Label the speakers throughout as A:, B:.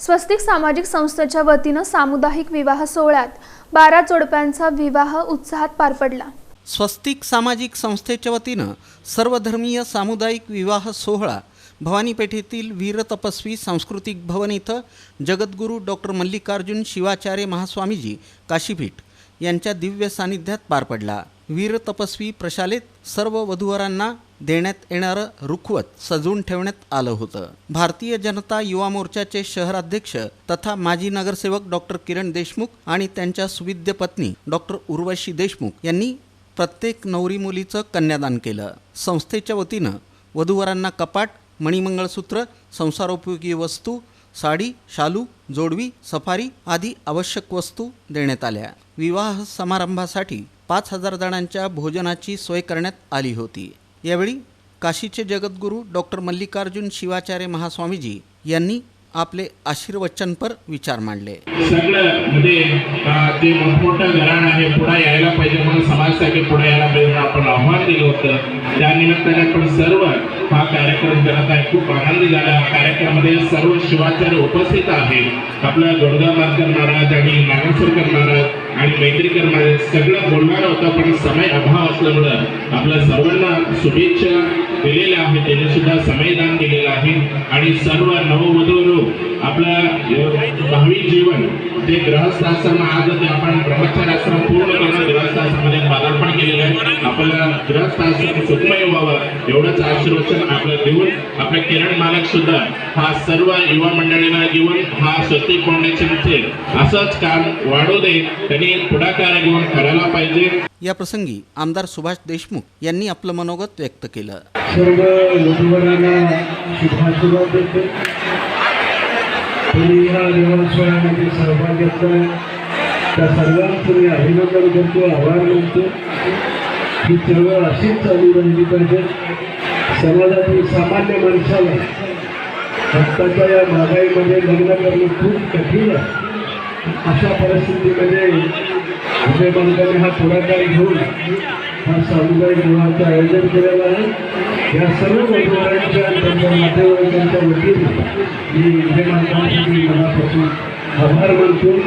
A: स्वस्तिक सामाजिक संस्थेच्या वतीनं सामुदायिक विवाह सोहळ्यात बारा जोडप्यांचा विवाह उत्साहात पार पडला.
B: स्वस्तिक सामाजिक संस्थेच्या वतीनं सर्वधर्मीय सामुदायिक विवाह सोहळा भवानी पेठेतील वीर तपस्वी सांस्कृतिक भवन इथं जगद्गुरू डॉक्टर मल्लिकार्जुन शिवाचार्य महास्वामीजी काशीपीठ यांच्या दिव्य सानिध्यात पार पडला. वीर तपस्वी प्रशालेत सर्व वधूवरांना देण्यात येणारं रुखवत सजवून ठेवण्यात आलं होतं. भारतीय जनता युवा मोर्चाचे शहराध्यक्ष तथा माजी नगरसेवक डॉक्टर किरण देशमुख आणि त्यांच्या सुविद्य पत्नी डॉक्टर उर्वशी देशमुख यांनी प्रत्येक नवरी मुलीचं कन्यादान केलं. संस्थेच्या वतीनं वधूवरांना कपाट मणिमंगळसूत्र संसारोपयोगी वस्तू साडी शालू जोडवी सफारी आदी आवश्यक वस्तू देण्यात आल्या. विवाह समारंभासाठी पाच हजार जणांच्या भोजनाची सोय करण्यात आली होती. यावेळी काशीचे जगद्गुरू डॉक्टर मल्लिकार्जुन शिवाचार्य महास्वामीजी यांनी आपले आशीर्वचनपर विचार मांडले.
C: सगळं म्हणजे जे मोठमोठं घराण आहे. पुढे यायला पाहिजे म्हणून समाजासाठी पुढे यायला पाहिजे म्हणून आपण आव्हान दिलं होतं. त्या निमित्ताने आपण सर्व हा कार्यक्रम करत आहे. खूप आनंदी झाला. या कार्यक्रमामध्ये सर्व शिवाचार्य उपस्थित आहेत. आपल्या गोडगा मास्कर महाराज आणि नागेश्वरकर महाराज आणि मैत्रीकर महाराज सगळं बोलणार होता पण समय अभाव असल्यामुळं आपल्या सर्वांना शुभेच्छा दिलेल्या आहेत. त्यांनी सुद्धा समयदान दिलेलं आहे. आणि सर्व नववधू आपलं भावी जीवन ते ग्रहस्थ आश्रम आज ते आपण ब्रह्मचार्य आश्रम पूर्ण करून ग्रहस्थ आश्रमामध्ये पदार्पण केलेलं आहे. आपल्याला सुखमय व्हावं. एवढंच आशीर्वचन देऊन आपले किरण मालक सुद्धा हा सर्व युवा मंडळींना घेऊन हा स्वस्तिक फाउंडेशनचे असंच काम वाढू दे. त्यांनी पुढाकार घेऊन करायला पाहिजे.
B: या प्रसंगी आमदार सुभाष देशमुख यांनी आपलं मनोगत व्यक्त केलं.
D: सर्व सहभाग घेतला. त्या सर्वांचं मी अभिनंदन करतो आभार मानतो. ही चळवळ अशीच चालू राहिली पाहिजे समाजातील सामान्य माणसाला आत्ताच्या या महागाईमध्ये लग्न करणं खूप कठीण आहे. अशा परिस्थितीमध्ये विजय मालकाने हा पुढाकार घेऊन हा सामुदायिक विवाहाचं आयोजन केलेलं आहे. या सर्व वधूवरांच्या त्यांच्या नातेवाईकांच्या वतीने मी विजय मालकांसाठी मनापासून आभार मानतो.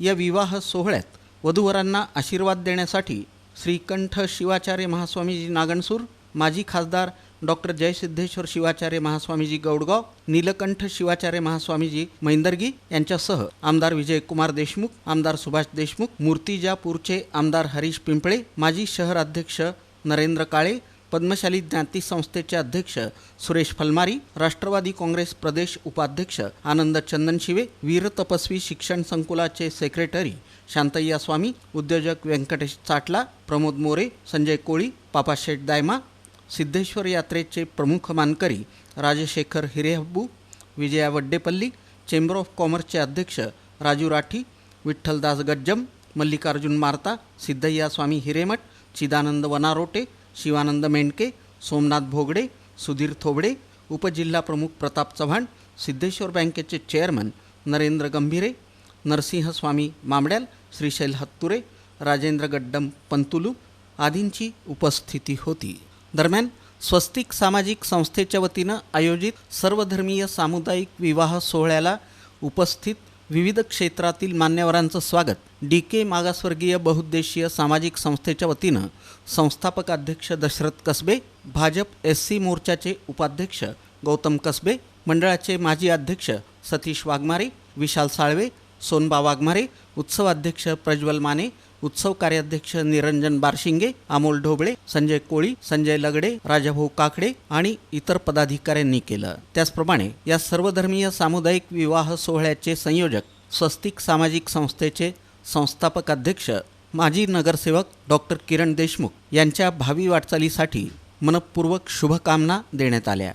B: या विवाह सोहळ्यात वधूवरांना आशीर्वाद देण्यासाठी श्रीकंठ शिवाचार्य महास्वामीजी नागणसूर माजी खासदार डॉक्टर जयसिद्धेश्वर शिवाचार्य महास्वामीजी गौडगाव नीलकंठ शिवाचार्य महास्वामीजी मैंदर्गी यांच्यासह आमदार विजयकुमार देशमुख आमदार सुभाष देशमुख मूर्तिजापूरचे आमदार हरीश पिंपळे माजी शहर अध्यक्ष नरेंद्र काळे पद्मशाली ज्ञाती संस्थेचे अध्यक्ष सुरेश फलमारी राष्ट्रवादी काँग्रेस प्रदेश उपाध्यक्ष आनंद चंदनशिवे वीर तपस्वी शिक्षण संकुलाचे सेक्रेटरी शांतय्या स्वामी उद्योजक व्यंकटेश चाटला प्रमोद मोरे संजय कोळी पापाशेठ दायमा सिद्धेश्वर यात्रेचे प्रमुख मानकरी राजशेखर हिरेहब्बू विजया वड्डेपल्ली चेंबर ऑफ कॉमर्सचे अध्यक्ष राजू राठी विठ्ठलदास गज्जम मल्लिकार्जुन मारता सिद्धय्या स्वामी हिरेमठ चिदानंद वनारोटे शिवानंद मेंडके सोमनाथ भोगडे सुधीर थोबडे उपजिल्हाप्रमुख प्रताप चव्हाण सिद्धेश्वर बँकेचे चेअरमन नरेंद्र गंभीरे नरसिंह स्वामी मामड्याल श्रीशैल हत्तुरे राजेंद्र गड्डम पंतुलू आदींची उपस्थिती होती. दरम्यान स्वस्तिक सामाजिक संस्थेच्या वतीनं आयोजित सर्वधर्मीय सामुदायिक विवाह सोहळ्याला उपस्थित विविध क्षेत्रातील मान्यवरांचं स्वागत. डी के मागासवर्गीय बहुउद्देशीय सामाजिक संस्थेच्या वतीनं संस्थापक अध्यक्ष दशरथ कसबे भाजप एस सी मोर्चाचे उपाध्यक्ष गौतम कसबे मंडळाचे माजी अध्यक्ष सतीश वाघमारे विशाल साळवे सोनबा वाघमारे उत्सवाध्यक्ष प्रज्वल माने उत्सव कार्याध्यक्ष निरंजन बारशिंगे अमोल ढोबळे संजय कोळी संजय लगडे राजाभाऊ काकडे आणि इतर पदाधिकाऱ्यांनी केलं. त्याचप्रमाणे या सर्वधर्मीय सामुदायिक विवाह सोहळ्याचे संयोजक स्वस्तिक सामाजिक संस्थेचे संस्थापक अध्यक्ष माजी नगरसेवक डॉक्टर किरण देशमुख यांच्या भावी वाटचालीसाठी मनपूर्वक शुभकामना देण्यात आल्या.